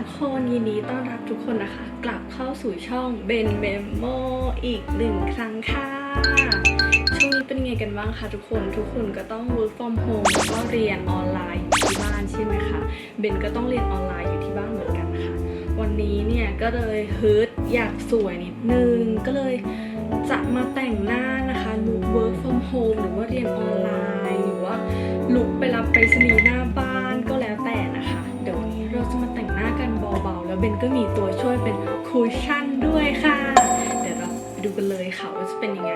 ทุกคนยินดีต้อนรับทุกคนนะคะ กลับเข้าสู่ช่องเบนเมมโมอีกหนึ่งครั้งค่ะ ช่วงนี้เป็นไงกันบ้างคะทุกคนทุกคนก็ต้อง work from home แล้วก็เรียนออนไลน์อยู่ที่บ้านใช่ไหมคะเบนก็ต้องเรียนออนไลน์อยู่ที่บ้านเหมือนกันค่ะ วันนี้เนี่ยก็เลยฮึดอยากสวยนิดนึงก็เลยจะมาแต่งหน้านะคะลุค work from home หรือว่าเรียนออนไลน์ หรือว่าลุคไปรับไปรษณีหน้าบ้าน แล้วเบนก็มีตัวช่วยเป็นคูชั่นด้วยค่ะ เดี๋ยวเราดูกันเลยค่ะว่าจะเป็นยังไง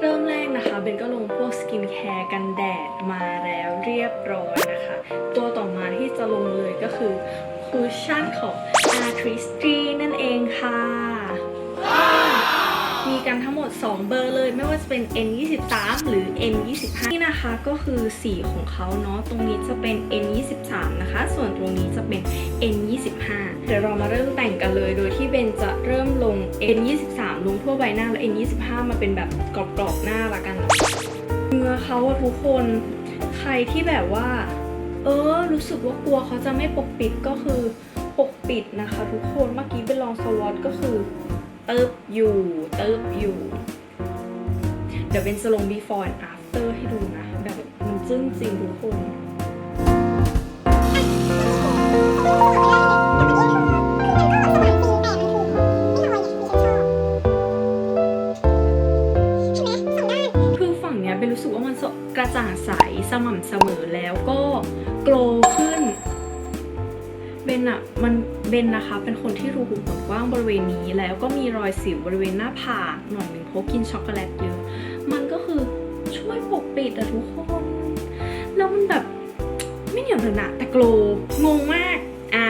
เริ่มแรกนะคะเบนก็ลงพวกสกินแคร์กันแดดมาแล้วเรียบร้อยนะคะ ตัวต่อมาที่จะลงเลยก็คือคูชั่นของ Artistry นั่นเองค่ะ กันทั้งหมด 2 เบอร์เลย ไม่ว่าจะเป็น N23 หรือ N25 นี่นะคะก็คือสีของเขาเนาะตรงนี้จะเป็น N23 นะคะ ส่วนตรงนี้จะเป็น N25 เดี๋ยวเรามาเริ่มแต่งกันเลย โดยที่เบนจะเริ่มลง N23 ลงทั่วใบหน้าแล้ว N25 มาเป็นแบบกรอบๆหน้าละกันเนื้อเขาอะทุกคนใครที่แบบว่า เออ รู้สึกว่ากลัวเขาจะไม่ปกปิดก็คือปกปิดนะคะ ทุกคนเมื่อกี้เป็นลองสวอตก็คือ เติบอยู่ เติบอยู่ เดี๋ยวเป็นจะลง before and after ให้ดูนะ แบบมันจึ้งจริงทุกคนคือฝั่งเนี้ยเป็นรู้สึกว่ามันกระจ่างใสสม่ำเสมอแล้วก็โกล นนะคะ เป็นคนที่รูขุมขนกว้างบริเวณนี้ แล้วก็มีรอยสิวบริเวณหน้าผากหน่อยหนึ่งเพราะกินช็อกโกแลตเยอะมันก็คือช่วยปกปิดอะทุกคน แล้วมันแบบไม่เหนียวเหนอะหนะแต่โกลงงมากอะ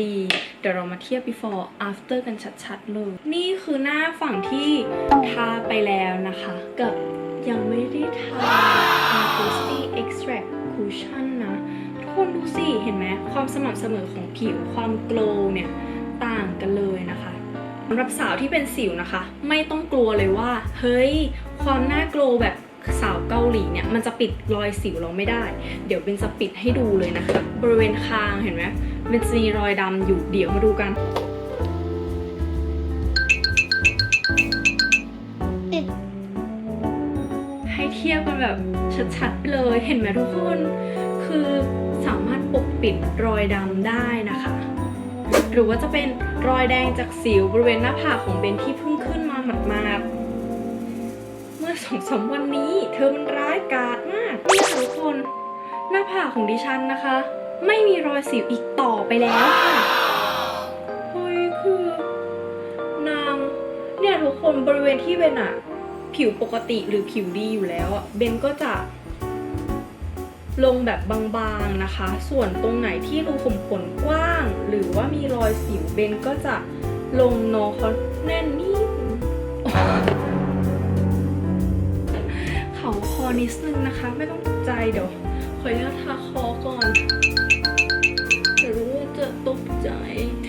ดี เดี๋ยวเรามาเทียบ before after กันชัดๆเลย นี่คือหน้าฝั่งที่ทาไปแล้วนะคะ กับยังไม่ได้ทา Artisty Extract Cushion คนดูสิ เห็นไหมความสม่ำเสมอของผิวความโกล์เนี่ยต่างกันเลยนะคะสำหรับสาวที่เป็นสิวนะคะ ไม่ต้องกลัวเลยว่า เฮ้ย ความหน้าโกล์แบบสาวเกาหลีเนี่ยมันจะปิดรอยสิวเราไม่ได้ เดี๋ยวเป็นจะปิดให้ดูเลยนะคะ บริเวณคางเห็นไหมเป็นจะมีรอยดำอยู่เดี๋ยวมาดูกันให้เทียบกันแบบชัดๆไปเลยเห็นไหมทุกคน คือ สามารถปกปิดรอยดำได้นะคะ หรือว่าจะเป็นรอยแดงจากสิวบริเวณหน้าผากของเบนที่เพิ่งขึ้นมาหมาดๆเมื่อสองสามวันนี้ เธอมันร้ายกาจมากนี่ยทุกคนหน้าผากของดิฉันนะคะ ไม่มีรอยสิวอีกต่อไปแล้วค่ะเฮ้ยคือนางเนี่ยทุกคนบริเวณที่เบนอะผิวปกติหรือผิวดีอยู่แล้วอะเบนก็จะ ลงแบบบางๆนะคะ ส่วนตรงไหนที่รูขุมขนกว้าง หรือว่ามีรอยสิวเบนก็จะลงโนเขาแน่นนิดเขาคอนิดนึงนะคะ ไม่ต้องตกใจเดี๋ยวขออนุญาตทาคอก่อนเดี๋ยวรู้ว่าจะตกใจ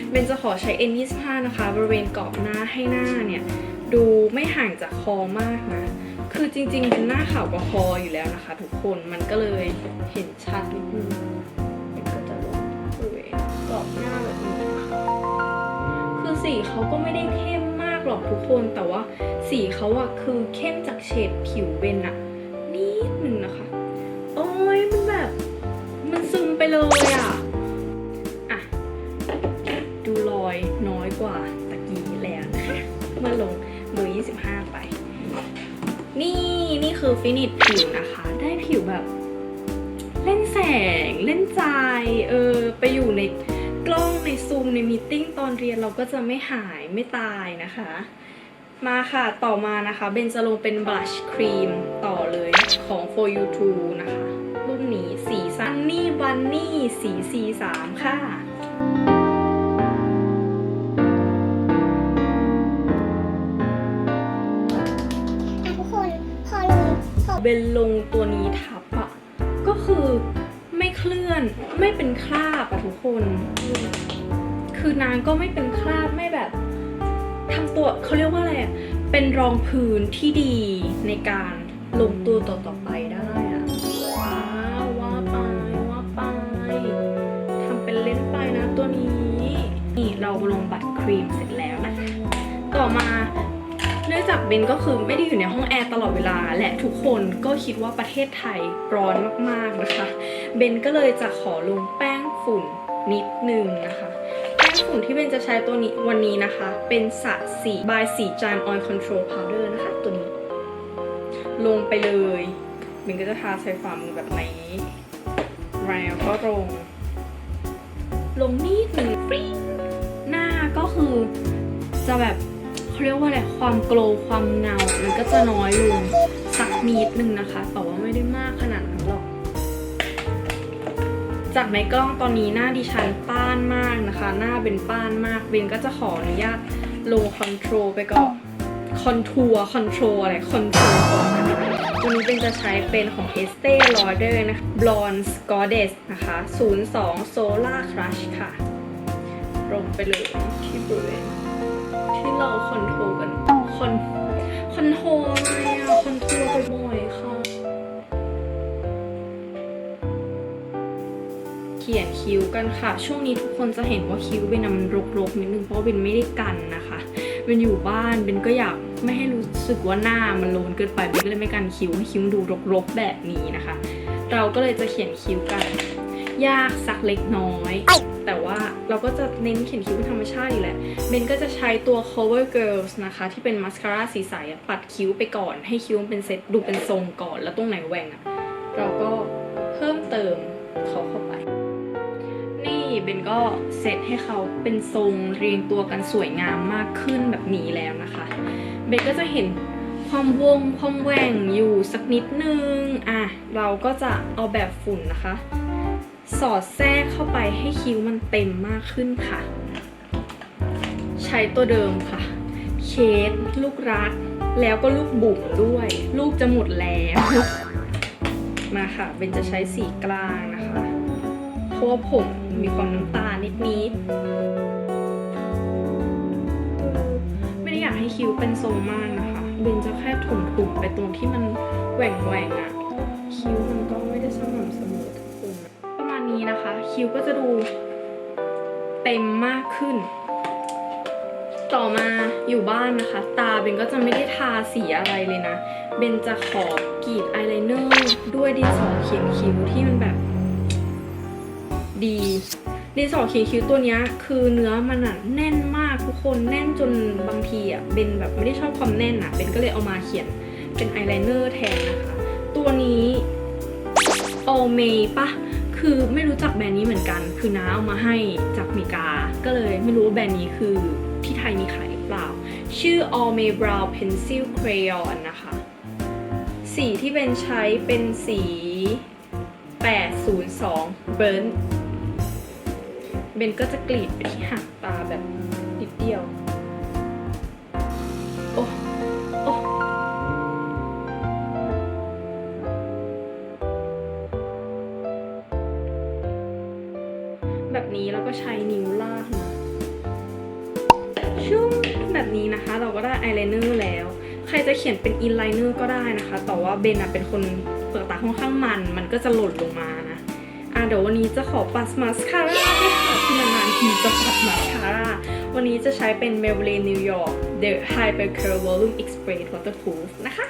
เบนจะขอใช้ N25 นะคะ บริเวณกรอบหน้าให้หน้าเนี่ย ดูไม่ห่างจากคอมากนะ คือจริง ๆ เป็นหน้าขาวกว่าคออยู่แล้วนะคะ ทุกคนมันก็เลยเห็นชัดนิดนึงเบนก็จะลงบริเวณกรอบหน้าแบบนี้นะคะคือสีเขาก็ไม่ได้เข้มมากหรอกทุกคนแต่ว่าสีเขาอะคือเข้มจากเฉดผิวเบนอะนิดนึงนะคะ โอ้ยมันแบบ มันซึมไปเลยอะอะดูรอยน้อยกว่าตะกี้แล้วนะคะเมื่อลงเบอร์25 คือฟินิชผิวนะคะ ได้ผิวแบบ เล่นแสง เล่นใจเออไปอยู่ในกล้องในซูมในมีติ้งตอนเรียนเราก็จะไม่หายไม่ตายนะคะ มาค่ะต่อมานะคะเบนจะลงเป็นบลัชครีมต่อเลยของ for you to นะคะรุ่นนี้สีซันนี่บันนี่สี C3 ค่ะ เบนลงตัวนี้ทับอะก็คือไม่เคลื่อนไม่เป็นคราบอะทุกคน คือนางก็ไม่เป็นคราบไม่แบบทำตัวเขาเรียกว่าอะไรอะเป็นรองพื้นที่ดีในการลงตัวต่อๆไปได้อะว้าวว่าไปว่าไปทำเป็นเล่นไปนะตัวนี้ นี่เราลงบัตรครีมเสร็จแล้วนะคะต่อมา นื่องจากเบนก็คือไม่ได้อยู่ในห้องแอร์ตลอดเวลา และทุกคนก็คิดว่าประเทศไทยร้อนมากๆนะคะ เบนก็เลยจะขอลงแป้งฝุ่นนิดนึงนะคะ แป้งฝุ่นที่เบนจะใช้ตัวนี้วันนี้นะคะ เป็นสระสีบายสีจาม Oil Control Powder นะคะ ตัวนี้ ลงไปเลยเบนก็จะทาใส่ฝ่ามือแบบนี้แล้วก็ลง ลงนิดหนึ่งฟริ้งหน้าก็คือจะแบบ เขาเรียกว่าอะไรความโกลว์ความเงา มันก็จะน้อยลงสักนิดนึงนะคะ แต่ว่าไม่ได้มากขนาดนั้นหรอก จากในกล้องตอนนี้หน้าดิฉันป้านมากนะคะ หน้าเป็นป้านมากเบนก็จะขออนุญาตโลคอนโทรลไปก่อนคอนทัวร์คอนโทรลอะไรคอนโทรลก่อนวันนี้เบนจะใช้เป็นของ Estee Lauder นะคะ Blonde Goddess นะคะ 02 Solar Crush ค่ะลงไปเลยที่บริเวณ ที่เราคอนโทรลกันคอนคอนโทรลอะไรอะคอนโทรลบ่อยๆค่ะ เขียนคิ้วกันค่ะ ช่วงนี้ทุกคนจะเห็นว่าคิ้วเบนมันรกๆนิดนึงเพราะว่าเบนไม่ได้กันนะคะเบนอยู่บ้านเบนก็อยากไม่ให้รู้สึกว่าหน้ามันโลนเกินไปเบนก็เลยไม่กันคิ้วให้คิ้วดูรกๆแบบนี้นะคะ เราก็เลยจะเขียนคิ้วกัน ยากสักเล็กน้อย แต่ว่าเราก็จะเน้นเขียนคิ้วธรรมชาติอยู่แหละเบนก็จะใช้ตัว cover girls นะคะ ที่เป็นมัสคาร่าสีใสปัดคิ้วไปก่อน ให้คิ้วมันเป็นเซตดูเป็นทรงก่อน แล้วตรงไหนแหว่งอะเราก็เพิ่มเติมเขาเข้าไป นี่เบนก็เซตให้เขาเป็นทรงเรียงตัวกันสวยงามมากขึ้นแบบนี้แล้วนะคะเบนก็จะเห็นความวงความแหว่งอยู่สักนิดนึง อะ เราก็จะเอาแบบฝุ่นนะคะ สอดแทรกเข้าไปให้คิ้วมันเต็มมากขึ้นค่ะ ใช้ตัวเดิมค่ะ เคสลูกรัก แล้วก็ลูกบุ๋มด้วย ลูกจะหมดแล้ว มาค่ะเบนจะใช้สีกลางนะคะ เพราะว่าผมมีความน้ำตาลนิดๆ ไม่ได้อยากให้คิ้วเป็นทรงมากนะคะ เบนจะแค่ถมถุมไปตรงที่มันแหว่งแหว่ะ คิ้วมันก็ไม่ได้สม่ำ นี้นะคะ คิ้วก็จะดูเต็มมากขึ้น ต่อมาอยู่บ้านนะคะ ตาเบนก็จะไม่ได้ทาสีอะไรเลยนะเบนจะขอกรีดอายไลเนอร์ด้วยดินสอเขียนคิ้วที่มันแบบ ดีดินสอเขียนคิ้วตัวนี้คือเนื้อมันอะแน่นมากทุกคนแน่นจนบางทีอะเบนแบบไม่ได้ชอบความแน่นอะเบนก็เลยเอามาเขียนเป็นอายไลเนอร์แทนนะคะ ตัวนี้ all May ปะ คือไม่รู้จักแบรนด์นี้เหมือนกัน คือน้าเอามาให้จากอเมริกา ก็เลยไม่รู้ว่าแบรนด์นี้คือที่ไทยมีขายหรือเปล่า ชื่อ all May Brow Pencil Crayon นะคะ สีที่เป็นใช้เป็นสี 802 Burn เบนก็จะกรีดไปที่หางตาแบบนิดเดียว เขียนเป็นอินไลเนอร์ก็ได้นะคะ แต่ว่าเบนอะเป็นคนเปลือกตาค่อนข้างมัน มันก็จะหล่นลงมานะ อะเดี๋ยววันนี้จะขอปัดมาสคาร่าด้วยค่ะที่นานๆทีจะปัดมาสคาร่า วันนี้จะใช้เป็น Maybelline New York The Hyper Curl Volume Express Waterproof นะคะ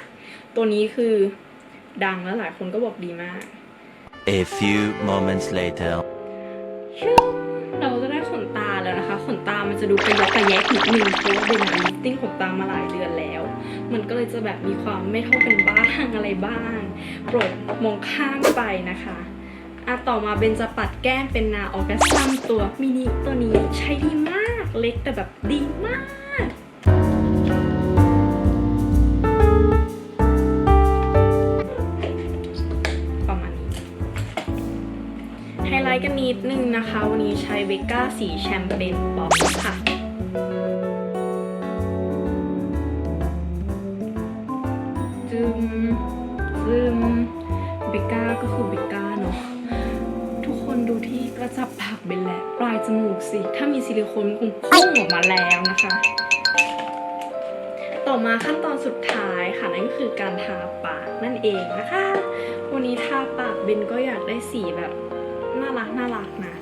ตัวนี้คือดังแล้วหลายคนก็บอกดีมาก A few moments later. ชูเราจะได้ขนตาแล้วนะคะ ขนตามัน จะดูกระยักกระแยกนิดนึงเพราะว่าเป็นลิฟติ้งขนตามาหลายเดือนแล้ว มันก็เลยจะแบบมีความไม่เท่ากันบ้างอะไรบ้าง โปรดมองข้ามไปนะคะอะต่อมาเบนจะปัดแก้มเป็นนาออกัสซัมตัวมินิตัวนี้ใช้ดีมากเล็กแต่แบบดีมาก นึงนะคะ วันนี้ใช้เวก้าสีแชมเปญป๊อปค่ะจึมจึมเบก้าก็คือเบก้าเนาะทุกคนดูที่กระจับปากเบนแหละปลายจมูกสิ ถ้ามีซิลิโคนคงพุ่งออกมาแล้วนะคะ ต่อมาขั้นตอนสุดท้ายค่ะ นั่นก็คือการทาปากนั่นเองนะคะ วันนี้ทาปากเบนก็อยากได้สีแบบ น่ารักน่ารักนะ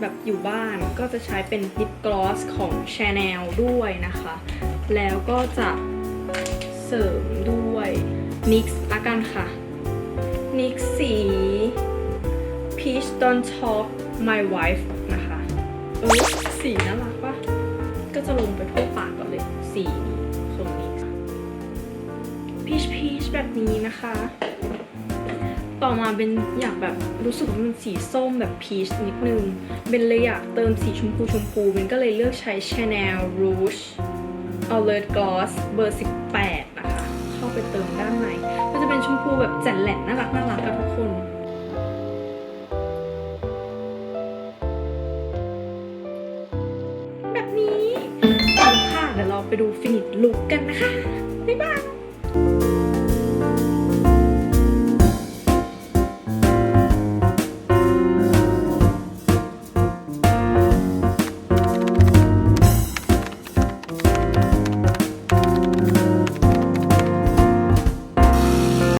แบบอยู่บ้านก็จะใช้เป็นลิปกลอสของ Chanel ด้วยนะคะ แล้วก็จะเสริมด้วย NYX ละกันค่ะ NYX สี Peach Don't Talk My Wife นะคะเออสีน่ารักปะก็จะลงไปทั่วปากก่อนเลย สีนี้ของนี้ค่ะ Peach Peach แบบนี้นะคะ ต่อมาเป็นอยากแบบรู้สึกว่ามันสีส้มแบบพีชนิดนึงเบนเลยอยากเติมสีชมพูชมพูเบนก็เลยเลือกใช้ Chanel Rouge Alert Gloss เบอร์ 18 นะคะ เข้าไปเติมด้านในก็จะเป็นชมพูแบบแจ่นแหลนน่ารักน่ารักกับทุกคนแบบนี้เอาค่ะเดี๋ยวเราไปดูฟินิชลุกกันนะคะ